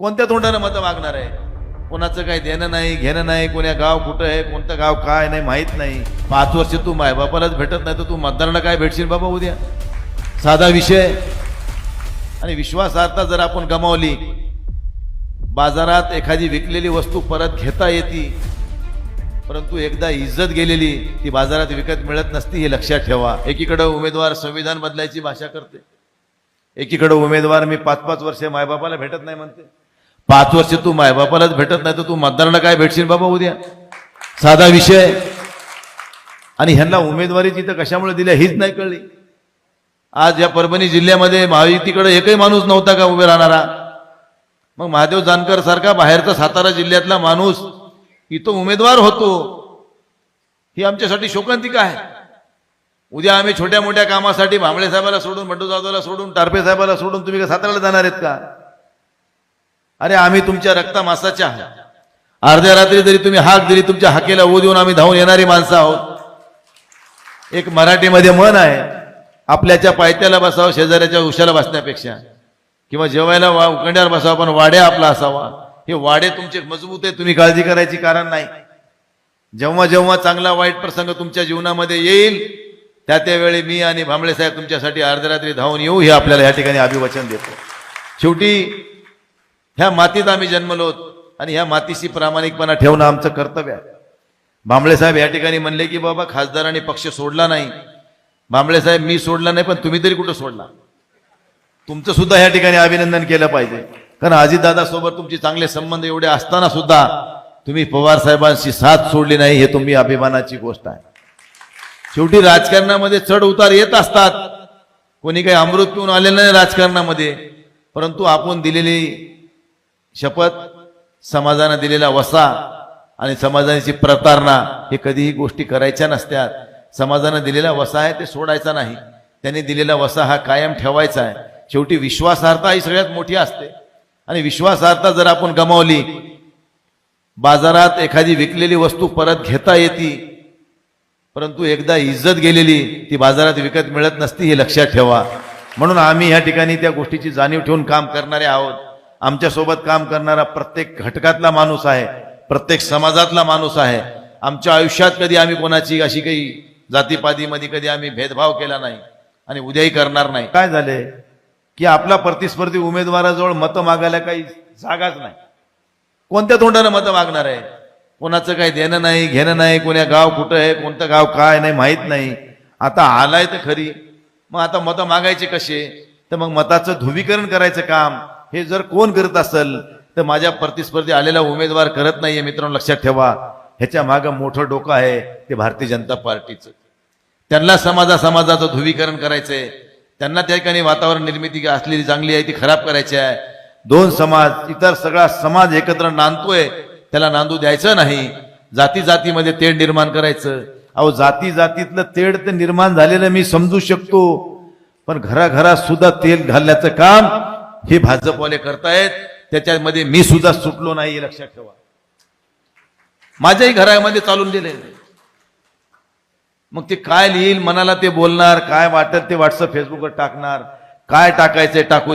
कोणत्या तोंडानं मतं मागणार आहे? कोणाचं काही देणं नाही घेणं नाही कोण्या गाव कुठं आहे कोणतं गाव काय नाही माहीत नाही. पाच वर्ष तू मायबापालाच भेटत नाही तर तू मतदारांना काय भेटशील बाबा उद्या? साधा विषय आणि विश्वासार्हता जर आपण गमावली बाजारात एखादी विकलेली वस्तू परत घेता येते परंतु एकदा इज्जत गेलेली ती बाजारात विकत मिळत नसती हे लक्षात ठेवा. एकीकडं उमेदवार संविधान बदलायची भाषा करते. एकीकडं उमेदवार मी पाच पाच वर्ष मायबापाला भेटत नाही म्हणते. पाच वर्ष तू मायबापालाच भेटत नाही तर तू मतदारांना काय भेटशील बाबा उद्या? साधा विषय. आणि ह्यांना उमेदवारी तिथं कशामुळे दिल्या हीच नाही कळली. आज या परभणी जिल्ह्यामध्ये महायुतीकडे एकही माणूस नव्हता का उभे राहणारा? मग महादेव जानकर सारखा बाहेरचा सातारा जिल्ह्यातला माणूस इथं उमेदवार होतो. ही आमच्यासाठी शोकांतिका आहे. उद्या आम्ही छोट्या मोठ्या कामासाठी भांबळे साहेबाला सोडून भंडू जाधवला सोडून टारपे साहेबाला सोडून तुम्ही का साताऱ्याला जाणार आहेत का? अरे आम्ही तुमच्या रक्ता मासाच्या आहोत. अर्ध्या रात्री जरी तुम्ही हाक दिली तुमच्या हाकेला ओ देऊन आम्ही धावून येणारी माणसं आहोत. एक मराठीमध्ये मन आहे आपल्याच्या पायथ्याला बसावं शेजाऱ्याच्या उशाला बसण्यापेक्षा. किंवा जेवायला वा उकंड्यावर बसावं पण वाड्या आपला असावा. हे वाडे तुमचे मजबूत आहे तुम्ही काळजी करायची कारण नाही. जेव्हा जेव्हा चांगला वाईट प्रसंग तुमच्या जीवनामध्ये येईल त्या त्यावेळी मी आणि भांबळे साहेब तुमच्यासाठी अर्ध्या रात्री धावून येऊ हे आपल्याला या ठिकाणी अभिवचन देतो. शेवटी ह्या मातीत आम्ही जन्मलोत आणि ह्या मातीशी प्रामाणिकपणा ठेवणं आमचं कर्तव्य आहे. भांबळे साहेब या ठिकाणी म्हणले की बाबा खासदारांनी पक्ष सोडला नाही. भांबळे साहेब मी सोडला नाही पण तुम्ही तरी कुठं सोडला? तुमचं सुद्धा या ठिकाणी अभिनंदन केलं पाहिजे. कारण अजितदादा सोबत तुमचे चांगले संबंध एवढे असताना सुद्धा तुम्ही पवार साहेबांशी साथ सोडली नाही हे तुम्ही अभिमानाची गोष्ट आहे. शेवटी राजकारणामध्ये चढ उतार येत असतात. कोणी काही अमृत पिऊन आलेलं नाही राजकारणामध्ये. परंतु आपण दिलेली शपथ समाजानं दिलेला वसा आणि समाजाची प्रतारणा हे कधीही गोष्टी करायच्या नसत्यात. समाजानं दिलेला वसा आहे ते सोडायचा नाही. त्यांनी दिलेला वसा हा कायम ठेवायचा आहे. शेवटी विश्वासार्हता ही सगळ्यात मोठी असते. आणि विश्वासार्हता जर आपण गमावली बाजारात एखादी विकलेली वस्तू परत घेता येते परंतु एकदा इज्जत गेलेली ती बाजारात विकत मिळत नसती हे लक्षात ठेवा. म्हणून आम्ही या ठिकाणी त्या गोष्टीची जाणीव ठेवून काम करणारे आहोत. आमच्यासोबत काम करणारा प्रत्येक घटकातला माणूस आहे प्रत्येक समाजातला माणूस आहे. आमच्या आयुष्यात कधी आम्ही कोणाची अशी काही जातीपातीमध्ये कधी आम्ही भेदभाव केला नाही आणि उद्याही करणार नाही. काय झाले? की आपला प्रतिस्पर्धी उमेदवाराजवळ मतं मागायला काही जागाच नाही. कोणत्या तोंडानं मतं मागणार आहे? कोणाचं काही देणं नाही घेणं नाही कोण्या गाव कुठं आहे कोणतं गाव काय नाही माहीत नाही. आता आलाय तर खरी. मग आता मतं मागायचे कसे? तर मग मताचं ध्रुवीकरण करायचं काम. हे जर कोण करत असेल तर माझ्या प्रतिस्पर्धी आलेला उमेदवार करत नाहीये मित्रांनो लक्षात ठेवा. ह्याच्या मागं मोठं डोकं आहे ते भारतीय जनता पार्टीचं. त्यांना समाजा समाजाचं ध्रुवीकरण करायचंय. त्यांना त्या ठिकाणी वातावरण निर्मिती असलेली चांगली आहे ती खराब करायची आहे. दोन समाज इतर सगळा समाज एकत्र नांदतोय त्याला नांदू द्यायचं नाही. जाती जातीमध्ये तेढ निर्माण करायचं. अहो जाती जातीतलं तेढ तर निर्माण झालेलं मी समजू शकतो. पण घराघरात सुद्धा तेल घालण्याचं काम हे भाजपवाले करतायत त्याच्यामध्ये मी सुद्धा सुटलो नाही हे लक्षात ठेवा. माझ्याही घरामध्ये चालून दिले मग ते काय लिहिल मनाला ते बोलणार काय वाटत ते व्हॉट्सअप फेसबुकवर टाकणार काय टाकायचंय टाकू